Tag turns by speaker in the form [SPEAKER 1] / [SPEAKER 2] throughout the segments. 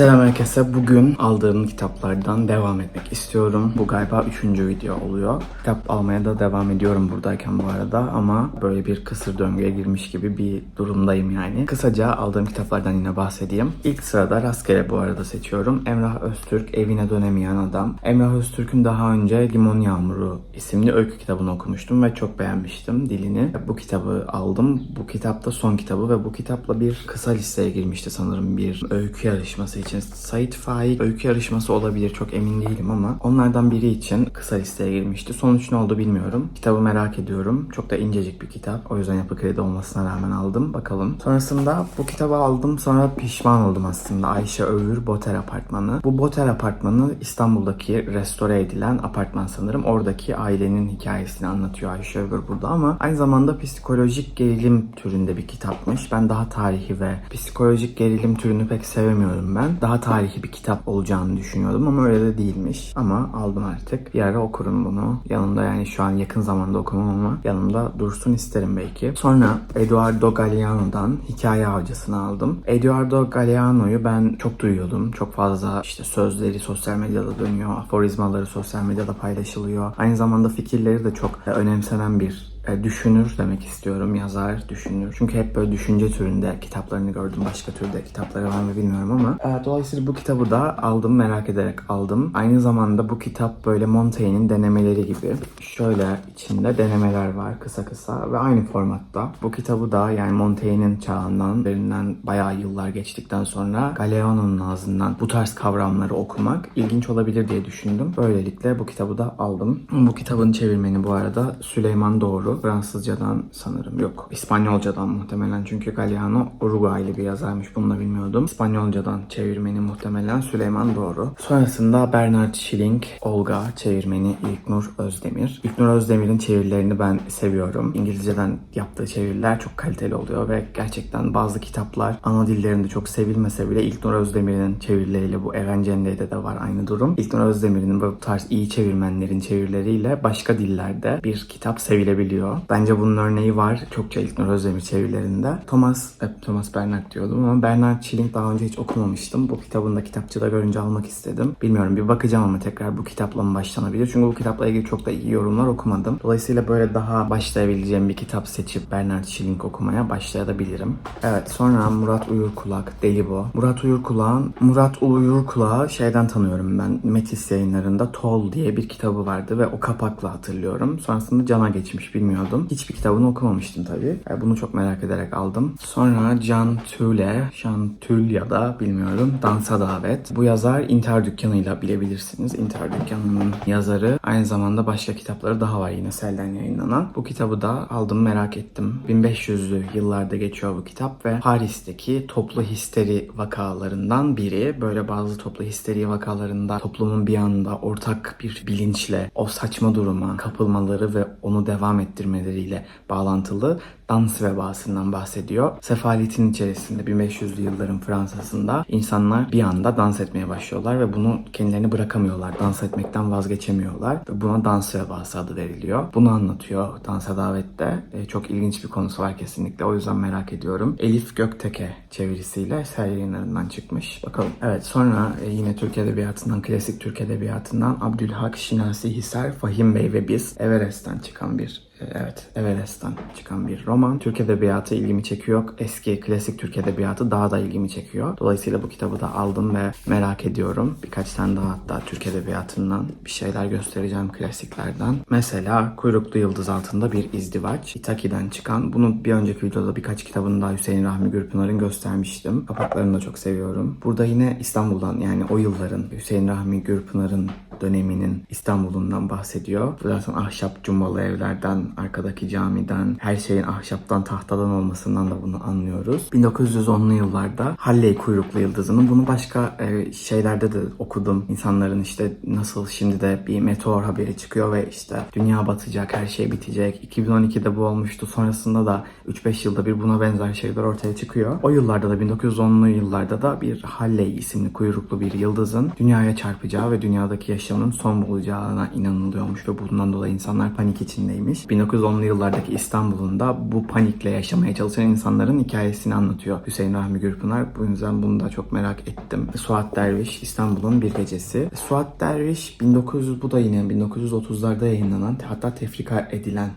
[SPEAKER 1] Selam herkese. Bugün aldığım kitaplardan devam etmek istiyorum. Bu galiba üçüncü video oluyor. Kitap almaya da devam ediyorum buradayken bu arada ama böyle bir kısır döngüye girmiş gibi bir durumdayım yani. Kısaca aldığım kitaplardan yine bahsedeyim. İlk sırada rastgele bu arada seçiyorum. Emrah Öztürk, Evine Dönemeyen Adam. Emrah Öztürk'ün daha önce Limon Yağmuru isimli öykü kitabını okumuştum ve çok beğenmiştim dilini. Bu kitabı aldım. Bu kitap da son kitabı ve bu kitapla bir kısa listeye girmişti sanırım bir öykü yarışması için. Sait Faik öykü yarışması olabilir çok emin değilim ama onlardan biri için kısa listeye girmişti. Sonuç ne oldu bilmiyorum. Kitabı merak ediyorum. Çok da incecik bir kitap. O yüzden yapı kredi olmasına rağmen aldım. Bakalım. Sonrasında bu kitabı aldım. Sonra pişman oldum aslında. Ayşe Övür Boter Apartmanı. Bu Boter Apartmanı İstanbul'daki restore edilen apartman sanırım. Oradaki ailenin hikayesini anlatıyor Ayşe Övür burada ama aynı zamanda psikolojik gerilim türünde bir kitapmış. Ben daha tarihi ve psikolojik gerilim türünü pek sevemiyorum ben. Daha tarihi bir kitap olacağını düşünüyordum ama öyle de değilmiş. Ama aldım artık. Bir ara okurum bunu. Yanımda yani şu an yakın zamanda okumam ama yanımda dursun isterim belki. Sonra Eduardo Galeano'dan Hikaye Avcısını aldım. Eduardo Galeano'yu ben çok duyuyordum. Çok fazla işte sözleri sosyal medyada dönüyor. Aforizmaları sosyal medyada paylaşılıyor. Aynı zamanda fikirleri de çok önemsenen bir düşünür demek istiyorum. Yazar, düşünür. Çünkü hep böyle düşünce türünde kitaplarını gördüm. Başka türde kitapları var mı bilmiyorum ama. e, dolayısıyla bu kitabı da aldım. Merak ederek aldım. Aynı zamanda bu kitap böyle Montaigne'in denemeleri gibi. Şöyle içinde denemeler var kısa kısa ve aynı formatta. Bu kitabı da yani Montaigne'in çağından, üzerinden bayağı yıllar geçtikten sonra Galeano'nun ağzından bu tarz kavramları okumak ilginç olabilir diye düşündüm. Böylelikle bu kitabı da aldım. Bu kitabın çevirmeni bu arada Süleyman Doğru. Fransızcadan sanırım yok. İspanyolcadan muhtemelen çünkü Galeano Uruguaylı bir yazarmış. Bunu da bilmiyordum. İspanyolcadan çevirmeni muhtemelen Süleyman Doğru. Sonrasında Bernard Schilling, Olga çevirmeni İlknur Özdemir. İlknur Özdemir'in çevirilerini ben seviyorum. İngilizceden yaptığı çeviriler çok kaliteli oluyor ve gerçekten bazı kitaplar ana dillerinde çok sevilmese bile İlknur Özdemir'in çevirileriyle bu Erencende'de de var aynı durum. İlknur Özdemir'in bu tarz iyi çevirmenlerin çevirileriyle başka dillerde bir kitap sevilebiliyor. Bence bunun örneği var çokça İlknur Özdemir çevirilerinde. Thomas, hep Thomas Bernard diyordum ama Bernard Schilling daha önce hiç okumamıştım. Bu kitabını da kitapçıda görünce almak istedim. Bilmiyorum bir bakacağım ama tekrar bu kitapla mı başlanabilir? Çünkü bu kitapla ilgili çok da iyi yorumlar okumadım. Dolayısıyla böyle daha başlayabileceğim bir kitap seçip Bernard Schilling okumaya başlayabilirim. Evet sonra Murat Uyurkulak, Delibo. Murat Uyurkulak'ın Murat Uyurkulak'ı şeyden tanıyorum ben. Metis yayınlarında Tol diye bir kitabı vardı ve o kapakla hatırlıyorum. Sonrasında cana geçmiş bilmiyordum. Hiçbir kitabını okumamıştım tabii. E, Bunu çok merak ederek aldım. Sonra Can Tüle, Can Tül ya da bilmiyorum. Dansa Davet. Bu yazar İntihar Dükkanı'yla bilebilirsiniz. İntihar Dükkanı'nın yazarı. Aynı zamanda başka kitapları daha var yine Sel'den yayınlanan. Bu kitabı da aldım merak ettim. 1500'lü yıllarda geçiyor bu kitap ve Paris'teki toplu histeri vakalarından biri. Böyle bazı toplu histeri vakalarında toplumun bir anda ortak bir bilinçle o saçma duruma kapılmaları ve onu devam ettirmeleriyle bağlantılı dans vebasından bahsediyor. Sefaletin içerisinde 1500'lü yılların Fransa'sında insanlar bir anda dans etmeye başlıyorlar ve bunu kendilerini bırakamıyorlar. Dans etmekten vazgeçemiyorlar. Buna dans vebası adı veriliyor. Bunu anlatıyor Dansa Davet'te. E, çok ilginç bir konusu var kesinlikle. O yüzden merak ediyorum. Elif Gökteke çevirisiyle ser yayınlarından çıkmış. Bakalım. Evet sonra e, yine Türk Edebiyatı'ndan, klasik Türk Edebiyatı'ndan Abdülhak Şinasi Hisar, Fahim Bey ve Biz Everest'ten çıkan bir Evet, Everest'ten çıkan bir roman. Türk Edebiyatı ilgimi çekiyor. Eski klasik Türk Edebiyatı daha da ilgimi çekiyor. Dolayısıyla bu kitabı da aldım ve merak ediyorum. Birkaç tane daha hatta Türk Edebiyatı'ndan bir şeyler göstereceğim klasiklerden. Mesela Kuyruklu Yıldız altında bir izdivaç. Itaki'den çıkan. Bunu bir önceki videoda birkaç kitabını daha Hüseyin Rahmi Gürpınar'ın göstermiştim. Kapaklarını da çok seviyorum. Burada yine İstanbul'dan yani o yılların Hüseyin Rahmi Gürpınar'ın döneminin İstanbul'undan bahsediyor. Zaten ahşap cumbalı evlerden, arkadaki camiden, her şeyin ahşaptan, tahtadan olmasından da bunu anlıyoruz. 1910'lu yıllarda Halley kuyruklu yıldızının bunu başka e, şeylerde de okudum. İnsanların işte nasıl şimdi de bir meteor haberi çıkıyor ve işte dünya batacak, her şey bitecek. 2012'de bu olmuştu. Sonrasında da 3-5 yılda bir buna benzer şeyler ortaya çıkıyor. O yıllarda da 1910'lu yıllarda da bir Halley isimli kuyruklu bir yıldızın dünyaya çarpacağı ve dünyadaki yaşamın son bulacağına inanılıyormuş ve bundan dolayı insanlar panik içindeymiş. 1910'lu yıllardaki İstanbul'unda bu panikle yaşamaya çalışan insanların hikayesini anlatıyor Hüseyin Rahmi Gürpınar. Bu yüzden bunu da çok merak ettim. Suat Derviş İstanbul'un bir gecesi. Suat Derviş 1900 bu da yine 1930'larda yayınlanan hatta tefrika edilen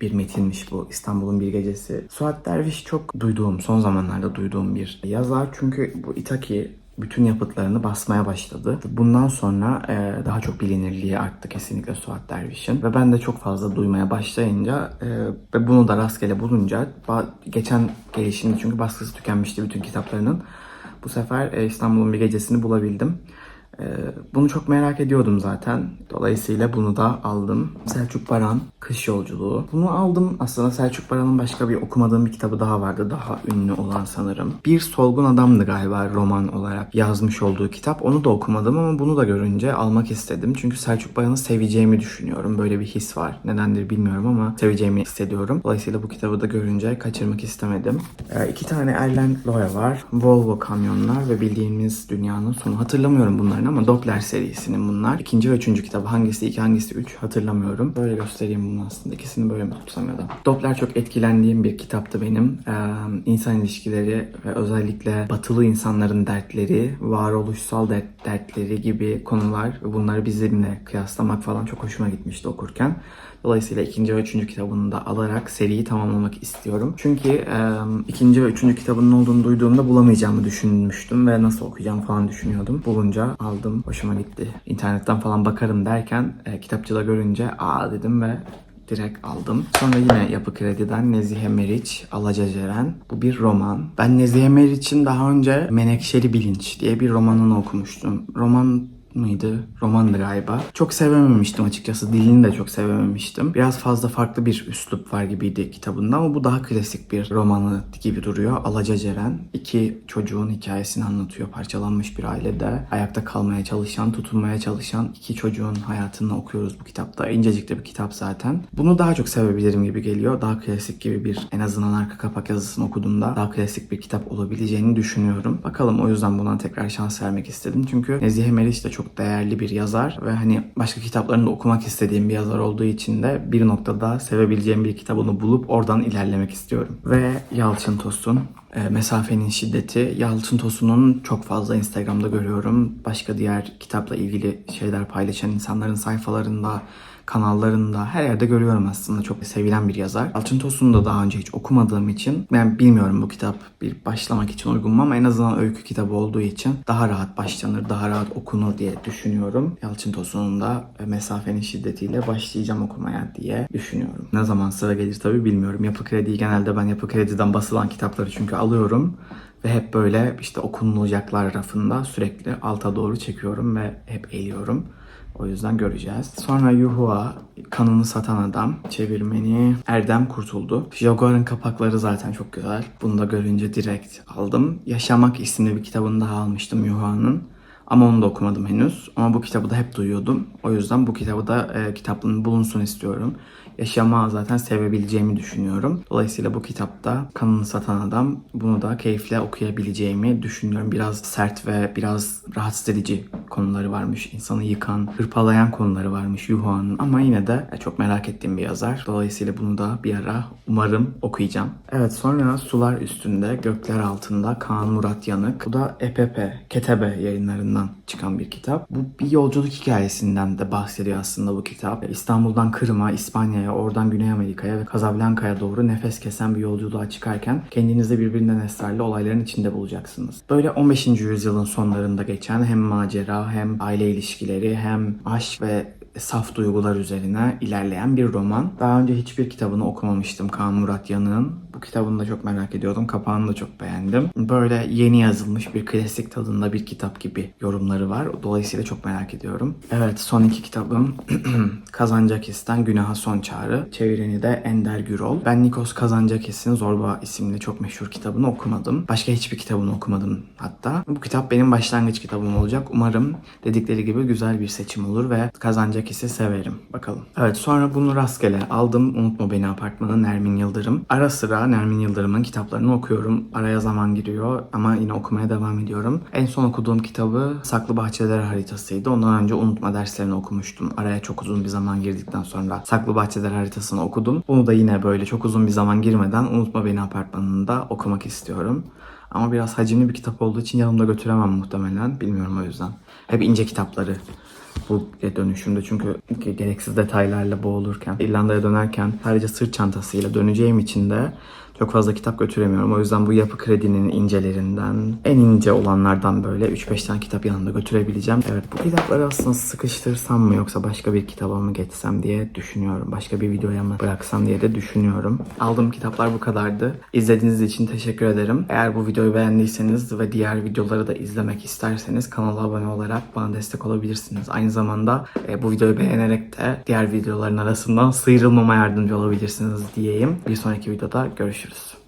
[SPEAKER 1] bir metinmiş bu İstanbul'un bir gecesi. Suat Derviş çok duyduğum, son zamanlarda duyduğum bir yazar. Çünkü bu Itaki bütün yapıtlarını basmaya başladı. Bundan sonra e, daha çok bilinirliği arttı kesinlikle Suat Derviş'in. Ve ben de çok fazla duymaya başlayınca e, ve bunu da rastgele bulunca geçen gelişinde çünkü baskısı tükenmişti bütün kitaplarının. Bu sefer e, İstanbul'un bir gecesini bulabildim. Ee, Bunu çok merak ediyordum zaten. Dolayısıyla bunu da aldım. Selçuk Baran, Kış Yolculuğu. Bunu aldım. Aslında Selçuk Baran'ın başka bir okumadığım bir kitabı daha vardı. Daha ünlü olan sanırım. Bir Solgun Adamdı galiba roman olarak yazmış olduğu kitap. Onu da okumadım ama bunu da görünce almak istedim. Çünkü Selçuk Baran'ı seveceğimi düşünüyorum. Böyle bir his var. Nedendir bilmiyorum ama seveceğimi hissediyorum. Dolayısıyla bu kitabı da görünce kaçırmak istemedim. Ee, iki tane Erlen Loya var. Volvo kamyonlar ve bildiğimiz dünyanın sonu. Hatırlamıyorum bunların ama Doppler serisinin bunlar. İkinci ve üçüncü kitabı. Hangisi iki hangisi üç hatırlamıyorum. Böyle göstereyim bunu aslında. İkisini böyle tutsam ya da. Doppler çok etkilendiğim bir kitaptı benim. Ee, insan ilişkileri ve özellikle batılı insanların dertleri, varoluşsal dert, dertleri gibi konular ve bunları bizimle kıyaslamak falan çok hoşuma gitmişti okurken. Dolayısıyla ikinci ve üçüncü kitabını da alarak seriyi tamamlamak istiyorum. Çünkü e, ikinci ve üçüncü kitabının olduğunu duyduğumda bulamayacağımı düşünmüştüm ve nasıl okuyacağım falan düşünüyordum. Bulunca aldım. Hoşuma gitti. İnternetten falan bakarım derken e, kitapçıda görünce aa dedim ve direkt aldım. Sonra yine Yapı Kredi'den Nezihe Meriç, Alaca Ceren. Bu bir roman. Ben Nezihe Meriç'in daha önce Menekşeli Bilinç diye bir romanını okumuştum. Roman mıydı? Romandı galiba. Çok sevememiştim açıkçası. Dilini de çok sevememiştim. Biraz fazla farklı bir üslup var gibiydi kitabında ama bu daha klasik bir romanı gibi duruyor. Alaca Ceren. İki çocuğun hikayesini anlatıyor. Parçalanmış bir ailede ayakta kalmaya çalışan, tutunmaya çalışan iki çocuğun hayatını okuyoruz bu kitapta. İncecik de bir kitap zaten. Bunu daha çok sevebilirim gibi geliyor. Daha klasik gibi bir en azından arka kapak yazısını okuduğumda daha klasik bir kitap olabileceğini düşünüyorum. Bakalım o yüzden buna tekrar şans vermek istedim. Çünkü Nezihe Meriç de çok değerli bir yazar ve hani başka kitaplarını da okumak istediğim bir yazar olduğu için de bir noktada sevebileceğim bir kitabını bulup oradan ilerlemek istiyorum. Ve Yalçın Tosun e, Mesafenin Şiddeti. Yalçın Tosun'un çok fazla Instagram'da görüyorum. Başka diğer kitapla ilgili şeyler paylaşan insanların sayfalarında, kanallarında her yerde görüyorum aslında. Çok sevilen bir yazar. Yalçın Tosun'u da daha önce hiç okumadığım için ben bilmiyorum bu kitap bir başlamak için uygun mu ama en azından öykü kitabı olduğu için daha rahat başlanır, daha rahat okunur diye düşünüyorum. Yalçın Tosun'un da e, Mesafenin Şiddetiyle başlayacağım okumaya diye düşünüyorum. Ne zaman sıra gelir tabii bilmiyorum. Yapı Kredi'yi genelde ben Yapı Kredi'den basılan kitapları çünkü alıyorum. Ve hep böyle işte okunulacaklar rafında sürekli alta doğru çekiyorum ve hep eliyorum. O yüzden göreceğiz. Sonra Yuhua, Kanını Satan Adam, çevirmeni Erdem Kurtuldu. Jaguar'ın kapakları zaten çok güzel. Bunu da görünce direkt aldım. Yaşamak isimli bir kitabını daha almıştım Yuhua'nın. Ama onu da okumadım henüz. Ama bu kitabı da hep duyuyordum. O yüzden bu kitabı da e, kitaplığın bulunsun istiyorum. Yaşama zaten sevebileceğimi düşünüyorum. Dolayısıyla bu kitapta Kanını Satan Adam bunu da keyifle okuyabileceğimi düşünüyorum. Biraz sert ve biraz rahatsız edici konuları varmış. İnsanı yıkan, hırpalayan konuları varmış Yuhua'nın. Ama yine de e, çok merak ettiğim bir yazar. Dolayısıyla bunu da bir ara umarım okuyacağım. Evet sonra Sular Üstünde, Gökler Altında Kaan Murat Yanık. Bu da EPP, Ketebe yayınlarından çıkan bir kitap. Bu bir yolculuk hikayesinden de bahsediyor aslında bu kitap. İstanbul'dan Kırım'a, İspanya'ya, oradan Güney Amerika'ya ve Casablanca'ya doğru nefes kesen bir yolculuğa çıkarken kendinizi birbirinden esrarlı olayların içinde bulacaksınız. Böyle 15. yüzyılın sonlarında geçen hem macera hem aile ilişkileri hem aşk ve saf duygular üzerine ilerleyen bir roman. Daha önce hiçbir kitabını okumamıştım Kaan Murat Yanık'ın. Bu kitabını da çok merak ediyordum. Kapağını da çok beğendim. Böyle yeni yazılmış bir klasik tadında bir kitap gibi yorumları var. Dolayısıyla çok merak ediyorum. Evet son iki kitabım Kazancakis'ten Günaha Son Çağrı. Çevireni de Ender Gürol. Ben Nikos Kazancakis'in Zorba isimli çok meşhur kitabını okumadım. Başka hiçbir kitabını okumadım hatta. Bu kitap benim başlangıç kitabım olacak. Umarım dedikleri gibi güzel bir seçim olur ve Kazancakis Parakis'i severim. Bakalım. Evet sonra bunu rastgele aldım. Unutma Beni Apartmanı Nermin Yıldırım. Ara sıra Nermin Yıldırım'ın kitaplarını okuyorum. Araya zaman giriyor ama yine okumaya devam ediyorum. En son okuduğum kitabı Saklı Bahçeler haritasıydı. Ondan önce Unutma derslerini okumuştum. Araya çok uzun bir zaman girdikten sonra Saklı Bahçeler haritasını okudum. Bunu da yine böyle çok uzun bir zaman girmeden Unutma Beni Apartmanı'nda okumak istiyorum. Ama biraz hacimli bir kitap olduğu için yanımda götüremem muhtemelen. Bilmiyorum o yüzden. Hep ince kitapları bu dönüşümde çünkü gereksiz detaylarla boğulurken İrlanda'ya dönerken sadece sırt çantasıyla döneceğim için de çok fazla kitap götüremiyorum. O yüzden bu yapı kredinin incelerinden, en ince olanlardan böyle 3-5 tane kitap yanında götürebileceğim. Evet bu kitapları aslında sıkıştırsam mı yoksa başka bir kitaba mı geçsem diye düşünüyorum. Başka bir videoya mı bıraksam diye de düşünüyorum. Aldığım kitaplar bu kadardı. İzlediğiniz için teşekkür ederim. Eğer bu videoyu beğendiyseniz ve diğer videoları da izlemek isterseniz kanala abone olarak bana destek olabilirsiniz. Aynı zamanda e, bu videoyu beğenerek de diğer videoların arasından sıyrılmama yardımcı olabilirsiniz diyeyim. Bir sonraki videoda görüşürüz. truth.